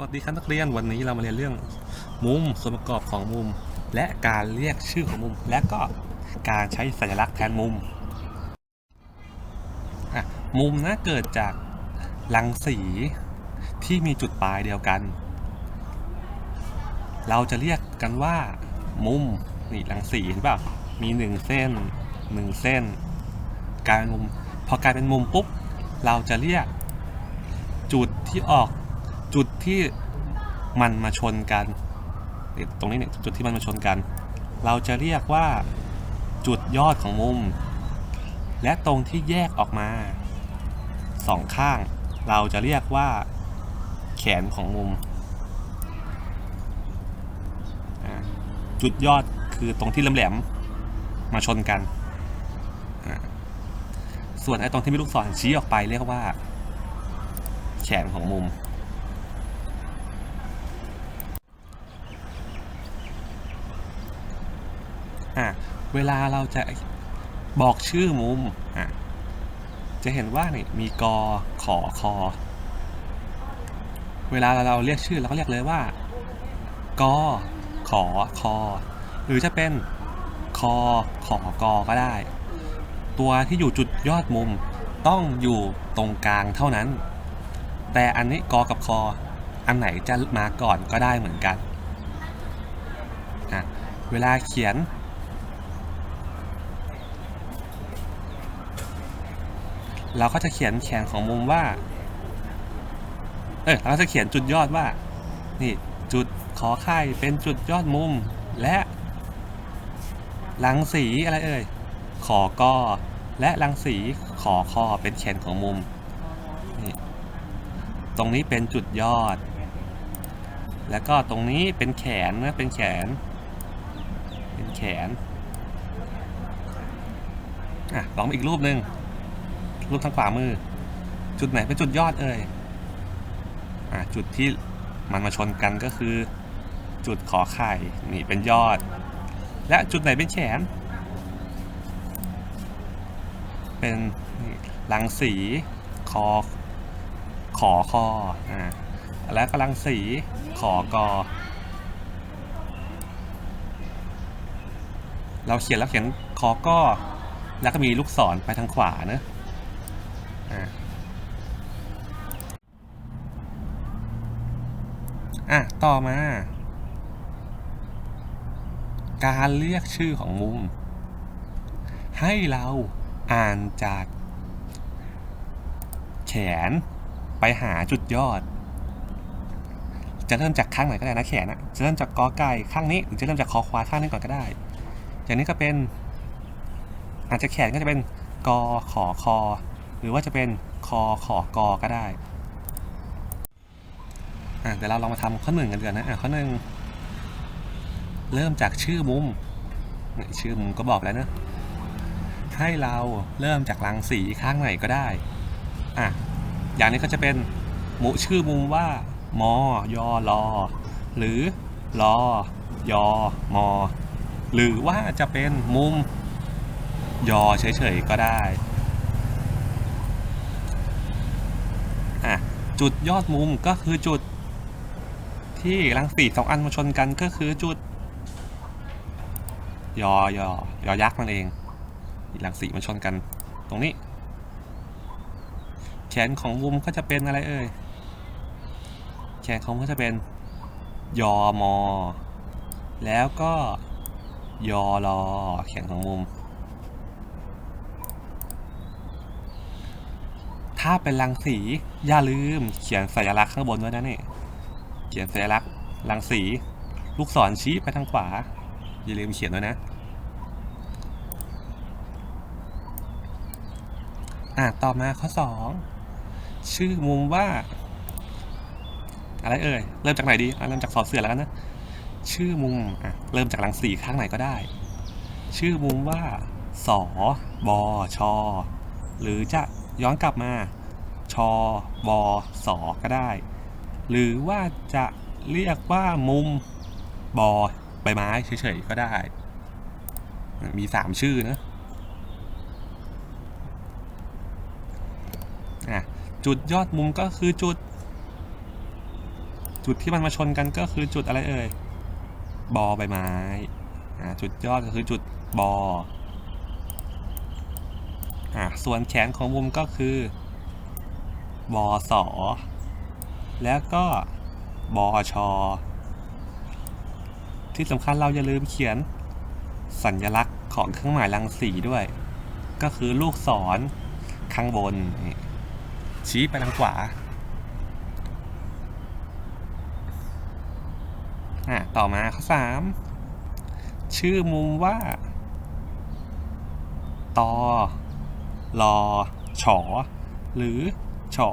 วัสดีครับนักเรียนวันนี้เรามาเรียนเรื่องมุมส่วนประกอบของมุม และการเรียกชื่อของมุม และก็การใช้สัญลักษณ์แทนมุมมุมนะเกิดจากรังสีที่มีจุดปลายเดียวกัน เราจะเรียกกันว่า มุมนี่รังสีเห็นเปล่ามีหนึ่งเส้นหนึ่งเส้นกลายเป็นมุม พอกลายเป็นมุมปุ๊บเราจะเรียกจุดที่ออก จุดที่มันมาชนกัน ตรงนี้เนี่ยจุดที่มันมาชนกัน เราจะเรียกว่าจุดยอดของมุม และตรงที่แยกออกมาสองข้าง เราจะเรียกว่า แขนของมุม จุดยอดคือตรงที่แหลมๆมาชนกัน ส่วนไอ้ตรงที่มีลูกศรชี้ออกไปเรียกว่า แขนของมุม อะเวลาเราจะบอกชื่อมุมอะจะเห็นว่านี่มีกอขอคอ เวลาเราเรียกชื่อเราก็เรียกเลยว่ากอขอคอ หรือจะเป็นคอขอกอก็ได้ ตัวที่อยู่จุดยอดมุมต้องอยู่ตรงกลางเท่านั้น แต่อันนี้กอกับคอ อันไหนจะมาก่อนก็ได้เหมือนกัน เวลาเขียน เราก็จะเขียนแขนของมุมว่า เออเราก็จะเขียนจุดยอดว่า นี่จุดขอไข่เป็นจุดยอดมุมและรังสีอะไรเอ่ย ขอกอและรังสีขอคอเป็นแขนของมุม นี่ ตรงนี้เป็นจุดยอด แล้วก็ตรงนี้เป็นแขนนะ เป็นแขน เป็นแขน อะลองอีกรูปหนึ่ง รูปทางขวามือ จุดไหนเป็นจุดยอดเอ่ยอะจุดที่มันมาชนกันก็คือ จุดขอไข่นี่เป็นยอด และจุดไหนเป็นแขน เป็นรังสีคอขอคออ่าแล้วก็รังสีขอกอเราเขียนแล้วเขียนคอก็แล้วก็มีลูกศรไปทางขวาเนะ อะอะ ต่อมา การเรียกชื่อของมุม ให้เราอ่านจาก แขนไปหาจุดยอด จะเริ่มจากข้างไหนก็ได้นะแขนอะจะเริ่มจากกอไก่ข้างนี้หรือจะเริ่มจากคอควายข้างนี้ก่อนก็ได้ อย่างนี้ก็เป็น อาจจะแขนก็จะเป็นกอขอคอ หรือว่าจะเป็นคอขอกอก็ได้อะเดี๋ยวเราลองมาทำข้อหนึ่งกันดีกว่อนนะอะข้อหนึ่งเริ่มจากชื่อมุมชื่อมุมก็บอกแล้วเนอะให้เราเริ่มจากรังสีข้างไหนก็ได้อะอย่างนี้ก็จะเป็นหมุชื่อมุมว่ามอยอลอหรือลอยอมอหรือว่าจะเป็นมุมยอเฉยๆก็ได้ อะ จุดยอดมุมก็คือจุด ที่รังสีสองอันมาชนกันก็คือจุด ยอยอยอยักษ์นั่นเองรังสีมาชนกัน ตรงนี้ แขนของมุมก็จะเป็นอะไรเอ่ยแขนของมุมก็จะเป็นยอมอ แล้วก็ยอรอแขนของมุม ถ้าเป็นรังสี อย่าลืม เขียนสัญลักษณ์ข้างบนด้วยนะเนี่ยเขียนสัญลักษณ์รังสี ลูกศรชี้ไปทางขวา อย่าลืมเขียนด้วยนะ อะ ต่อมาข้อ2ชื่อมุมว่า อะไรเอ่ย เริ่มจากไหนดีเริ่มจากสอเสือแล้วกันนะ ชื่อมุม อะ เริ่มจากรังสีข้างไหนก็ได้ ชื่อมุมว่า สอบอชอหรือจะ ย้อนกลับมาชอบอสอก็ได้ หรือว่าจะเรียกว่ามุมบอใบไม้เฉยๆก็ได้ มีสามชื่อนะจุดยอดมุมก็คือจุด จุดที่มันมาชนกันก็คือจุดอะไรเอ่ยบอใบไม้จุดยอดก็คือจุดบอ อ่าส่วนแขนของมุมก็คือบอสอแล้วก็บอชอที่สำคัญเราอย่าลืมเขียนสัญลักษณ์ของเครื่องหมายรังสีด้วย ก็คือลูกศรข้างบน ชี้ไปทางขวาต่อมาข้อสามชื่อมุมว่า ตอ ลอฉอ หรือฉอ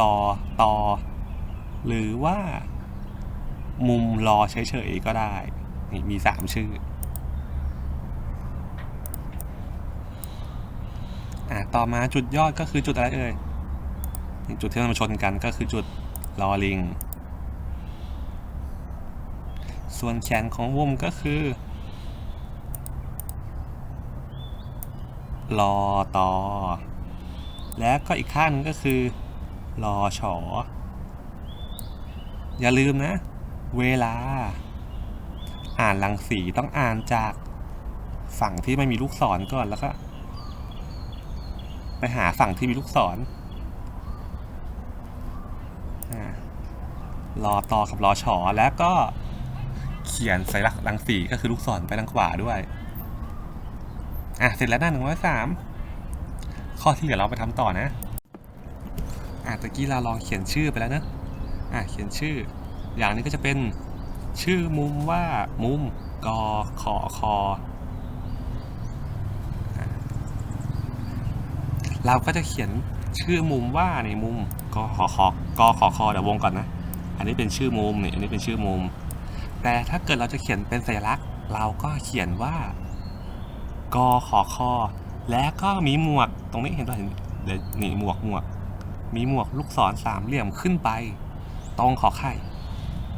ลอตอ หรือว่า มุมรอเฉยๆก็ได้ นี่มีสามชื่ออะต่อมาจุดยอดก็คือจุดอะไรเอ่ยจุดที่มันชนกันก็คือจุดลอลิง ส่วนแขนของวงก็คือ รอตอ และก็อีกข้างนึงก็คือรอฉออย่าลืมนะ เวลา อ่านรังสีต้องอ่านจากฝั่งที่ไม่มีลูกศรก่อนแล้วก็ ไปหาฝั่งที่มีลูกศรอ่ารอตอกับรอฉอแล้วก็เขียนสัญลักษณ์รังสีก็คือลูกศรไปทางขวาด้วย อะเสร็จแล้วหน้าหนึ่งร้อยสามข้อที่เหลือเราไปทำต่อนะอะตะกี้เราลองเขียนชื่อไปแล้วนะอะเขียนชื่อ อย่างนี้ก็จะเป็นชื่อมุมว่ามุมกอขอคอเราก็จะเขียนชื่อมุมว่าในมุมกอขอคอกอขอคอเดี๋ยววงก่อนนะ อันนี้เป็นชื่อมุมนี่อันนี้เป็นชื่อมุม แต่ถ้าเกิดเราจะเขียนเป็นสัญลักษณ์ เราก็เขียนว่า กอขอคอ และก็มีหมวก ตรงนี้เห็นป่ะเห็นเดี๋ยวนี่หมวกหมวก มีหมวกลูกศรสามเหลี่ยมขึ้นไป ตรงขอไข่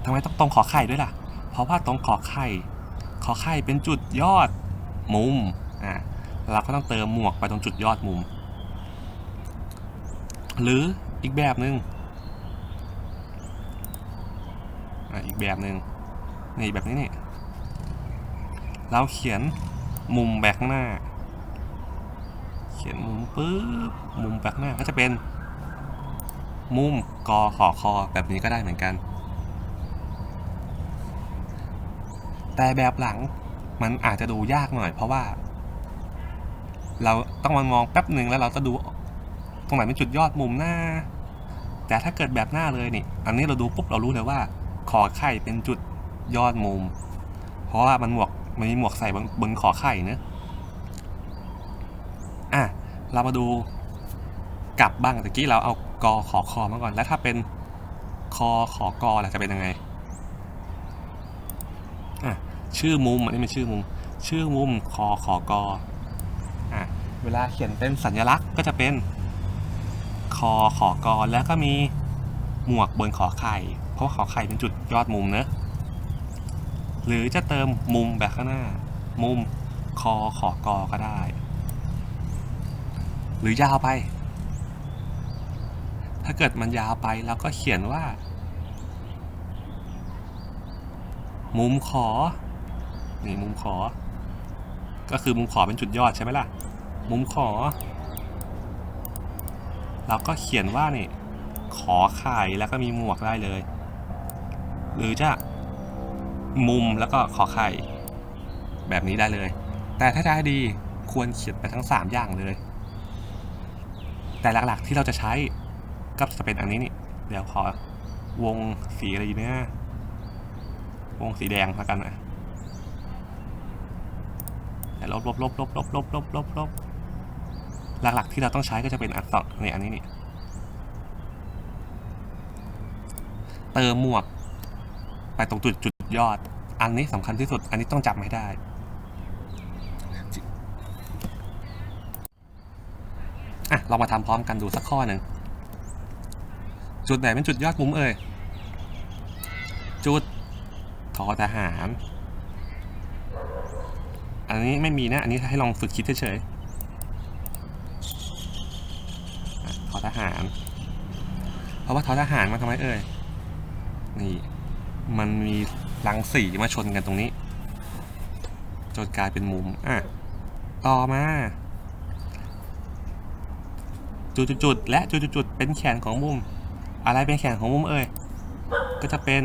ทำไมต้องตรงขอไข่ด้วยล่ะ เพราะว่าตรงขอไข่ขอไข่เป็นจุดยอดมุมอะเราก็ต้องเติมหมวกไปตรงจุดยอดมุม หรืออีกแบบหนึ่งอะอีกแบบหนึ่งนี่แบบนี้นี่เราเขียน มุมแบกหน้า เขียนมุมปุ๊บมุมแบกหน้าก็จะเป็น มุมกอขอคอแบบนี้ก็ได้เหมือนกัน แต่แบบหลังมันอาจจะดูยากหน่อย เพราะว่า เราต้องมามองแป๊บหนึ่งแล้วเราจะดูตรงไหนเป็นจุดยอดมุมหน้า แต่ถ้าเกิดแบบหน้าเลยนี่ อันนี้เราดูปุ๊บเรารู้เลยว่า ขอไข่เป็นจุดยอดมุม เพราะว่ามันหมวก มันมีหมวกใส่บนบนขอไข่เนะอะเรามาดูกลับบ้างตะกี้เราเอากอขอคอมาก่อน แล้วถ้าเป็นคอขอกอล่ะจะเป็นยังไงอะชื่อมุมอันนี้เป็นชื่อมุม ชื่อมุมคอขอกออะเวลาเขียนเป็นสัญลักษณ์ก็จะเป็นคอขอกอแล้วก็มีหมวกบนขอไข่ เพราะขอไข่เป็นจุดยอดมุมเนอะ หรือจะเติมมุมแบบข้างหน้า มุมคอขอกอก็ได้ หรือยาวไป ถ้าเกิดมันยาวไปเราก็เขียนว่า มุมขอนี่มุมขอ ก็คือมุมขอเป็นจุดยอดใช่ไหมล่ะ มุมขอ เราก็เขียนว่านี่ขอไข่แล้วก็มีหมวกได้เลย หรือจะ มุมแล้วก็ขอไข่แบบนี้ได้เลย แต่ถ้าจะให้ดีควรเขียนไปทั้ง 3 อย่างเลย แต่หลักๆที่เราจะใช้ก็จะเป็นอันนี้นี่ เดี๋ยวขอวงสีอะไรเนี่ย วงสีแดงแล้วกันนะลบลบลบลบลบลบลบลบลบหลักๆที่เราต้องใช้ก็จะเป็นอักษรนี่อันนี้นี่ เติมหมวก ไปตรงจุดจุด ยอด อันนี้สำคัญที่สุด อันนี้ต้องจำให้ได้ อะ เรามาทำพร้อมกันดูสักข้อหนึ่ง จุดไหนเป็นจุดยอดมุมเอ่ย จุดทอทหาร อันนี้ไม่มีนะ อันนี้ให้ลองฝึกคิดเฉยๆอะทอทหาร เพราะว่าทอทหารมันทำไมเอ่ย นี่ มันมี รังสีมาชนกันตรงนี้ จนกลายเป็นมุมอะต่อมาจุดๆและจุดๆเป็นแขนของมุม อะไรเป็นแขนของมุมเอ่ยก็จะเป็น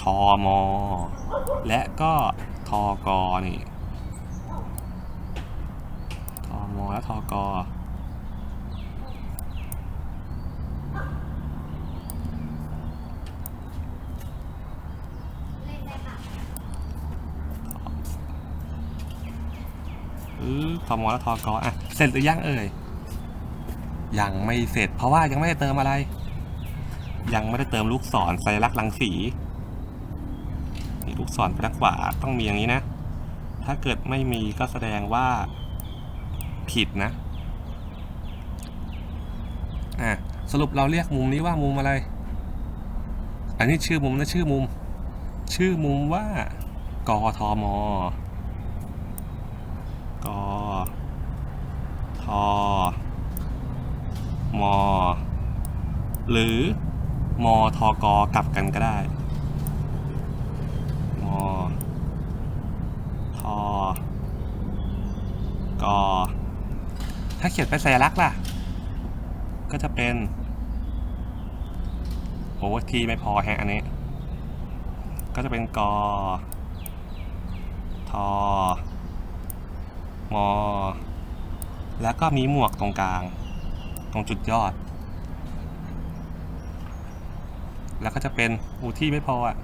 ทอมอและก็ทอกอนี่ทอมอและทอกอ ทอมอและทอกออะ เสร็จหรือยังเอ่ย ยังไม่เสร็จ เพราะว่ายังไม่ได้เติมอะไร ยังไม่ได้เติมลูกศรสัญลักษณ์รังสีนี่ลูกศรไปทางขวาต้องมีอย่างนี้นะ ถ้าเกิดไม่มีก็แสดงว่า ผิดนะ อะ สรุปเราเรียกมุมนี้ว่ามุมอะไร อันนี้ชื่อมุมนะชื่อมุม ชื่อมุมว่ากทม กทมอ หรือมอทอกกลับกันก็ได้ มอทอกอถ้าเขียนเป็นสัญลักษณ์ล่ะ ก็จะเป็น โอ้ทีไม่พอแฮะอันนี้ ก็จะเป็นกอทอ มอ แล้วก็มีหมวกตรงกลาง ตรงจุดยอด แล้วก็จะเป็นอูที่ไม่พออะ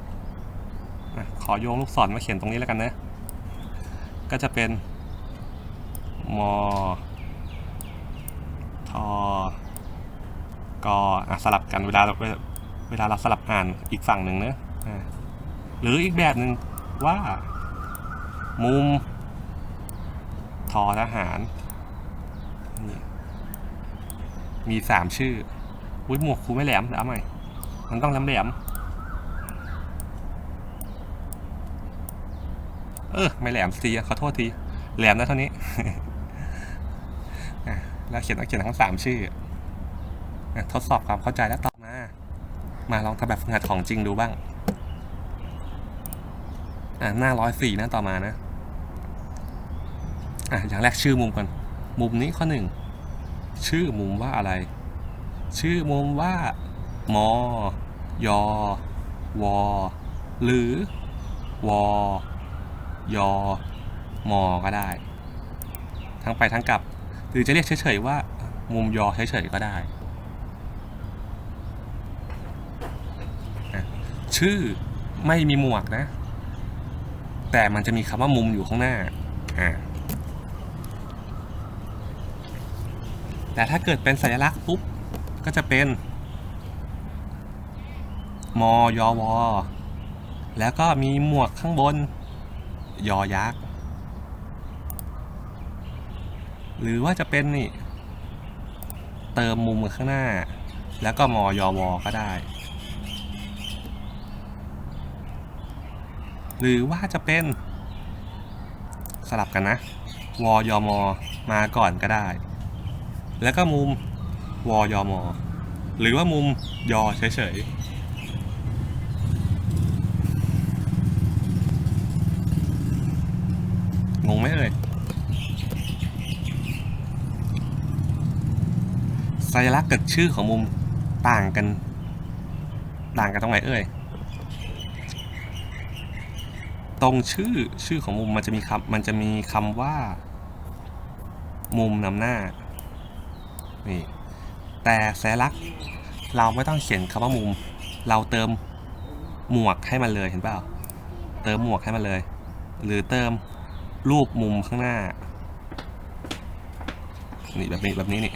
ขอโยงลูกศรมาเขียนตรงนี้แล้วกันนะ ก็จะเป็น มอทกอะสลับกันเวลาเราเวลาเราสลับอ่านอีกฝั่งหนึ่งเนอะอะหรืออีกแบบหนึ่งว่า มุม ทอทหารนี่มีสามชื่ออุ้ยหมวกครูไม่แหลมเดี๋ยวเอาใหมมันต้องแหลมแหลมเออไม่แหลมซีขอโทษทีแหลมนะเท่านี้อะเราเขียนต้องเขียนทั้งสามชื่ออะทดสอบความเข้าใจแล้วต่อมา มาลองทำแบบฝึกหัดของจริงดูบ้าง อะหน้าร้อยสี่หน้าต่อมานะ อะอย่างแรกชื่อมุมก่อน มุมนี้ข้อหนึ่งชื่อมุมว่าอะไร ชื่อมุมว่ามอยอวอหรือวอยอมอก็ได้ ทั้งไปทั้งกลับ หรือจะเรียกเฉยๆว่า มุมยอเฉยๆก็ได้ ชื่อไม่มีหมวกนะ แต่มันจะมีคำว่ามุมอยู่ข้างหน้าอ่า แต่ถ้าเกิดเป็นสัญลักษณ์ปุ๊บ ก็จะเป็นมยวแล้วก็มีหมวกข้างบน ยอยักษ์ หรือว่าจะเป็นนี่ เติมมุมข้างหน้า แล้วก็มยวก็ได้ หรือว่าจะเป็น สลับกันนะ วยมมาก่อนก็ได้ แล้วก็มุมวอยมอหรือว่ามุมยอเฉยๆ งงไหมเอ่ย สัญลักษณ์กับชื่อของมุมต่างกัน ต่างกันตรงไหนเอ่ย ตรงชื่อชื่อของมุมมันจะมีคำมันจะมีคำว่า มุมนำหน้า นี่แต่สัญลักษณ์เราไม่ต้องเขียนคำว่ามุม เราเติมหมวกให้มันเลยเห็นเปล่า เติมหมวกให้มันเลย หรือเติมรูปมุมข้างหน้า นี่แบบนี้แบบนี้นี่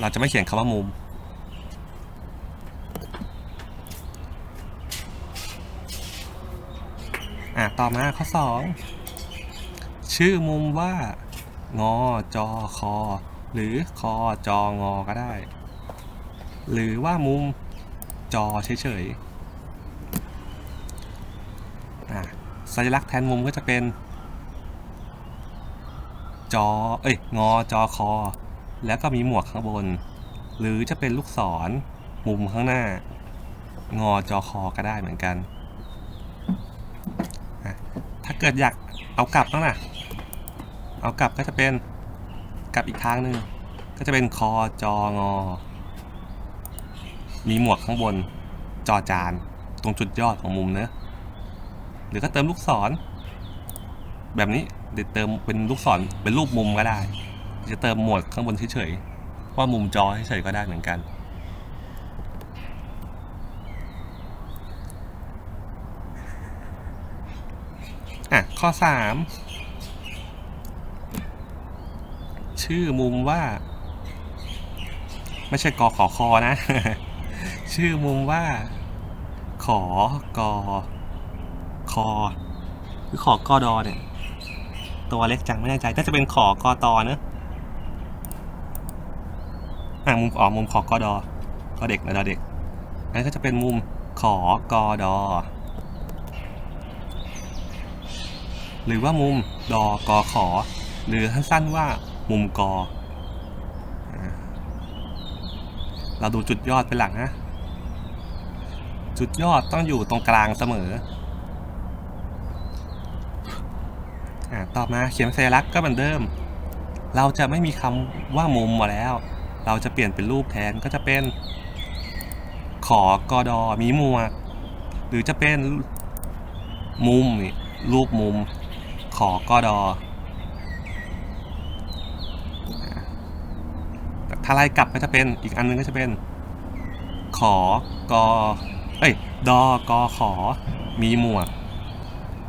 เราจะไม่เขียนคำว่ามุม อะ ต่อมาข้อสอง ชื่อมุมว่างอจอคอ หรือคอจองอก็ได้ หรือว่ามุมจอเฉยๆอะสัญลักษณ์แทนมุมก็จะเป็น จอ เอ้ย งอจอคอ แล้วก็มีหมวกข้างบน หรือจะเป็นลูกศร มุมข้างหน้า งอจอคอก็ได้เหมือนกันอะถ้าเกิดอยากเอากลับบ้างนะเอากลับก็จะเป็น กลับอีกทางหนึ่งก็จะเป็นคอจองอ มีหมวกข้างบนจอจาน ตรงจุดยอดของมุมเนอะหรือก็เติมลูกศร แบบนี้เดี๋ยวเติมเป็นลูกศรเป็นรูปมุมก็ได้ จะเติมหมวดข้างบนเฉยๆว่ามุมจอเฉยๆก็ได้เหมือนกันอะข้อ 3 ชื่อมุมว่า ไม่ใช่กอขอคอนะ ชื่อมุมว่า ขอกอคอหรือขอกอดอเนี่ย ตัวเล็กจังไม่แน่ใจน่าจะเป็นขอกอตอเนอะอะมุมอ๋อมุมขอกอดอก็เด็กนะดอเด็กอันนี้ก็จะเป็นมุมขอกอดอหรือว่ามุมดอกอขอ หรือสั้นๆว่า มุมกอ เราดูจุดยอดเป็นหลักนะ จุดยอดต้องอยู่ตรงกลางเสมออ่าต่อมาเขียนสัญลักษณ์ก็เหมือนเดิม เราจะไม่มีคำว่ามุมมาแล้ว เราจะเปลี่ยนเป็นรูปแทนก็จะเป็น ขอกอดอมีหมวก หรือจะเป็นมุมนี่รูปมุม ขอกอดอาแต่ ถ้าไล่กลับก็จะเป็นอีกอันนึงก็จะเป็น ขอกอเอ้ยดอกอขอมีหมวก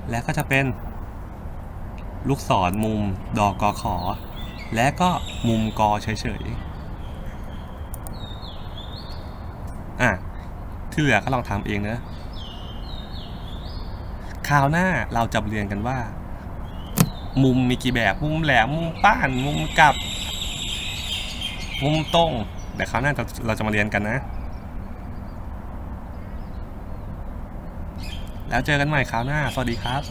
และก็จะเป็น ลูกศรมุมดอกอขอ และก็มุมกอเฉยๆ อะ ที่เหลือก็ลองทำเองนะคราวหน้าเราจะเรียนกันว่า มุมมีกี่แบบ มุมแหลม มุมป้าน มุมกลับ มุมตรงเดี๋ยวคราวหน้าเราเราจะมาเรียนกันนะ แล้วเจอกันใหม่คราวหน้า สวัสดีครับ